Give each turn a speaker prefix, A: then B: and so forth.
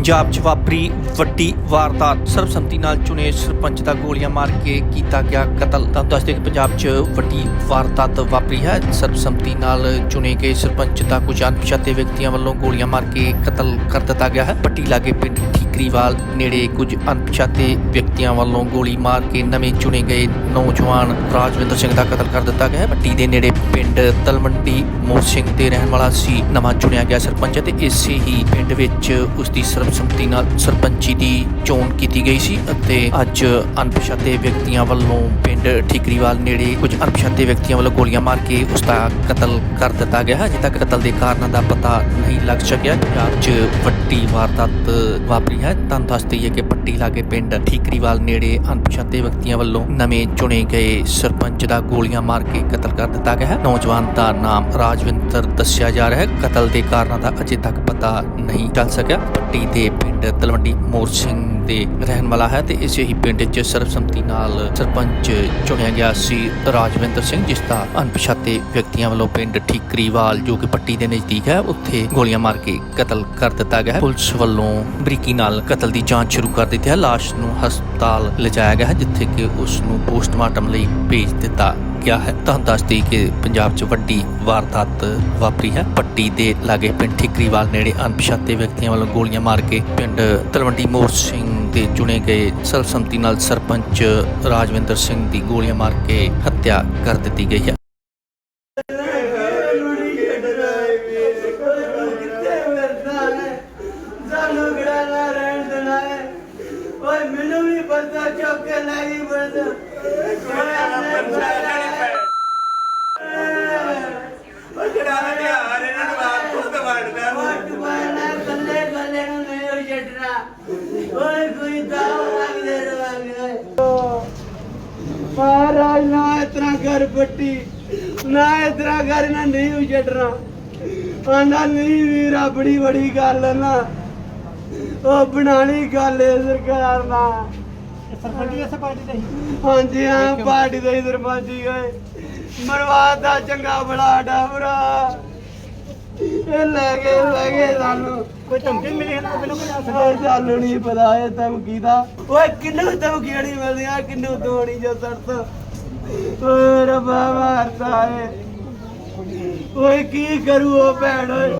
A: ਪੰਜਾਬ 'ਚ ਵਾਪਰੀ ਵੱਡੀ ਵਾਰਦਾਤ। ਸਰਬਸੰਮਤੀ ਨਾਲ ਚੁਣੇ ਸਰਪੰਚ ਦਾ ਗੋਲੀਆਂ ਮਾਰ ਕੇ ਕੀਤਾ ਗਿਆ ਕਤਲ। ਤਾਂ ਦੱਸਦੇ ਕਿ ਪੰਜਾਬ 'ਚ ਵੱਡੀ ਵਾਰਦਾਤ ਵਾਪਰੀ ਹੈ। ਸਰਬਸੰਮਤੀ ਨਾਲ ਚੁਣੇ ਗਏ ਸਰਪੰਚ ਦਾ ਕੁਝ ਅਣਪਛਾਤੇ ਵਿਅਕਤੀਆਂ ਵੱਲੋਂ ਗੋਲੀਆਂ ਮਾਰ ਕੇ ਕਤਲ ਕਰ ਦਿੱਤਾ ਗਿਆ ਹੈ। ਪੱਟੀ ਲਾਗੇ ਪਿੰਡ ਠੀਕਰੀਵਾਲ ਨੇੜੇ ਕੁਝ ਅਣਪਛਾਤੇ ਵਿਅਕਤੀਆਂ ਵੱਲੋਂ ਗੋਲੀ ਮਾਰ ਕੇ ਨਵੇਂ ਚੁਣੇ ਗਏ ਨੌਜਵਾਨ ਰਾਜਵਿੰਦਰ ਸਿੰਘ ਦਾ ਕਤਲ ਕਰ ਦਿੱਤਾ ਗਿਆ ਹੈ। ਪੱਟੀ ਦੇ ਨੇੜੇ ਪਿੰਡ ਤਲਮੰਡੀ ਮੋਹ ਸਿੰਘ ਦੇ ਰਹਿਣ ਵਾਲਾ ਸੀ। ਨਵਾਂ ਚੁਣਿਆ ਗਿਆ ਸਰਪੰਚ ਤੇ ਇਸੇ ਹੀ ਪਿੰਡ ਵਿੱਚ ਉਸ ਦੀ ਸਰਬਸੰਮਤੀ ਨਾਲ ਸਰਪੰਚੀ ਦੀ ਚੋਣ ਕੀਤੀ ਗਈ ਸੀ ਅਤੇ ਅੱਜ ਅਣਪਛਾਤੇ ਵਿਅਕਤੀਆਂ ਵੱਲੋਂ ਪਿੰਡ ਠੀਕਰੀਵਾਲ ਨੇੜੇ ਕੁਝ ਅਣਪਛਾਤੇ ਵਿਅਕਤੀਆਂ ਵੱਲੋਂ ਗੋਲੀਆਂ ਮਾਰ ਕੇ ਉਸ ਦਾ ਕਤਲ ਕਰ ਦਿੱਤਾ ਗਿਆ ਹੈ। ਅਜੇ ਤੱਕ ਕਤਲ ਦੇ ਕਾਰਨਾਂ ਦਾ ਪਤਾ ਨਹੀਂ ਲੱਗ ਸਕਿਆ। ਪੰਜਾਬ ਵੱਡੀ ਵਾਰਦਾਤ ਵਾਪਰੀ ਹੈ। ਤਾਂ ਦੱਸ ਦਈਏ ਕਿ ਪੱਟੀ ਲਾਗੇ ਪਿੰਡ ਠੀਕਰੀਵਾਲ ਨੇੜੇ ਅਣਪਛਾਤੇ ਵਿਅਕਤੀਆਂ ਵੱਲੋਂ ਨਵੇਂ ਚੁਣੇ ਗਏ ਸਰਪੰਚ ਦਾ ਗੋਲੀਆਂ ਮਾਰ ਕੇ ਕਤਲ ਕਰ ਦਿੱਤਾ ਗਿਆ ਹੈ। ਨੌਜਵਾਨ ਦਾ ਨਾਮ ਰਾਜਵਿੰਦਰ ਦੱਸਿਆ ਜਾ ਰਿਹਾ ਹੈ। ਕਤਲ ਦੇ ਕਾਰਨਾਂ ਦਾ ਅਜੇ ਤੱਕ ਪਤਾ ਨਹੀਂ ਚੱਲ ਸਕਿਆ। ਪੱਟੀ ਦੇ ਪਿੰਡ ਤਲਵੰਡੀ ਮੋਰ ਸਿੰਘ ਦੇ ਰਹਿਣ ਵਾਲਾ ਹੈ ਤੇ ਇਸੇ ਹੀ ਪਿੰਡ 'ਚ ਸਰਬਸੰਮਤੀ ਨਾਲ ਸਰਪੰਚ ਚੁਣਿਆ ਗਿਆ ਸੀ ਰਾਜਵਿੰਦਰ ਸਿੰਘ, ਜਿਸ ਦਾ ਅਣਪਛਾਤੇ ਵਿਅਕਤੀਆਂ ਵੱਲੋਂ ਪਿੰਡ ਠੀਕਰੀਵਾਲ, ਜੋ ਕਿ ਪੱਟੀ ਦੇ ਨਜ਼ਦੀਕ ਹੈ, ਉੱਥੇ ਗੋਲੀਆਂ ਮਾਰ ਕੇ ਕਤਲ ਕਰ ਦਿੱਤਾ ਗਿਆ ਹੈ। ਪੁਲਿਸ ਵੱਲੋਂ ਬਰੀਕੀ ਨਾਲ ਕਤਲ ਦੀ ਜਾਂਚ ਸ਼ੁਰੂ ਕਰ ਦਿੱਤੀ ਹੈ। ਲਾਸ਼ ਨੂੰ ਹਸਪਤਾਲ ਲਿਜਾਇਆ ਗਿਆ ਹੈ, ਜਿੱਥੇ ਕਿ ਉਸ ਨੂੰ ਪੋਸਟਮਾਰਟਮ ਲਈ ਭੇਜ ਦਿੱਤਾ ਗਿਆ ਹੈ ਤੁਹਾਨੂੰ ਦੱਸਦੀ ਕਿ ਪੰਜਾਬ 'ਚ ਵੱਡੀ ਵਾਰਦਾਤ ਵਾਪਰੀ ਹੈ। ਪੱਟੀ ਦੇ ਲਾਗੇ ਪਿੰਡ ਠਿਕਰੀਵਾਲ ਨੇੜੇ ਅਣਪਛਾਤੇ ਵਿਅਕਤੀਆਂ ਵੱਲੋਂ ਗੋਲੀਆਂ ਮਾਰ ਕੇ ਪਿੰਡ ਤਲਵੰਡੀ ਮੋਰ ਸਿੰਘ ਦੇ ਚੁਣੇ ਗਏ ਸਰਬਸੰਮਤੀ ਨਾਲ ਸਰਪੰਚ ਰਾਜਵਿੰਦਰ ਸਿੰਘ ਦੀ ਗੋਲੀਆਂ ਮਾਰ ਕੇ ਹੱਤਿਆ ਕਰ ਦਿੱਤੀ ਗਈ ਹੈ।
B: ਮੈਨੂੰ ਵੀ ਬੰਦਾ ਚੁੱਕ ਕੇ ਲੈ ਗਈ ਬੰਦਾ। ਆਪਣੇ ਬੰਦਾ ਕੱਲੇ ਕੱਲੇ ਨੂੰ ਨਹੀਂ ਹੋ ਛੱਡਣਾ ਓਏ ਕੋਈ ਦਾਵ ਲੱਗ ਦੇ ਰਵਾਂਗੇ ਮਹਾਰਾਜ ਨਾ ਇਤਨਾ ਕਰ ਪੱਟੀ ਨਾ ਇਤਨਾ ਕਰ ਨਾ ਨਹੀਂ ਹੋ ਛੱਡਣਾ ਆਂਦਾ ਨਹੀਂ ਵੀਰਾ ਬੜੀ ਬੜੀ ਗੱਲ ਹੈ ਨਾ। ਉਹ ਬਣਾਣੀ ਗੱਲ ਹੈ ਸਰਕਾਰ ਨਾਲ।
C: ਸਰਪੰਚ ਇਸੇ ਪਾਰਟੀ ਦਾ ਹੀ।
B: ਹਾਂਜੀ ਹਾਂ ਪਾਰਟੀ ਦੇ ਸਰਪੰਚੀ ਗਏ ਮਰਵਾਦ ਦਾ ਚੰਗਾ ਬੜਾ ਡਾਬਰਾ ਇਹ ਲੈ ਗਏ ਲੈ ਗਏ ਸਾਨੂੰ।
C: ਕੋਈ ਧਮਕੀ ਮਿਲੀ ਇਹਨਾਂ ਨੂੰ ਮੈਨੂੰ ਕੋਈ
B: ਓਏ ਸਾਨੂੰ ਨਹੀਂ ਪਤਾ ਇਹ ਧਮਕੀ ਦਾ। ਓਏ ਕਿੰਨੂੰ ਧਮਕੀ ਨਹੀਂ ਮਿਲਦੀ ਆ ਕਿੰਨੂੰ ਦੋਣੀ ਜੋ ਸਰਤ ਓਏ ਰੱਬਾ, ਮਾਰਦਾ ਏ। ਓਏ ਕੀ ਕਰੂ ਉਹ ਭੈਣ, ਓਏ।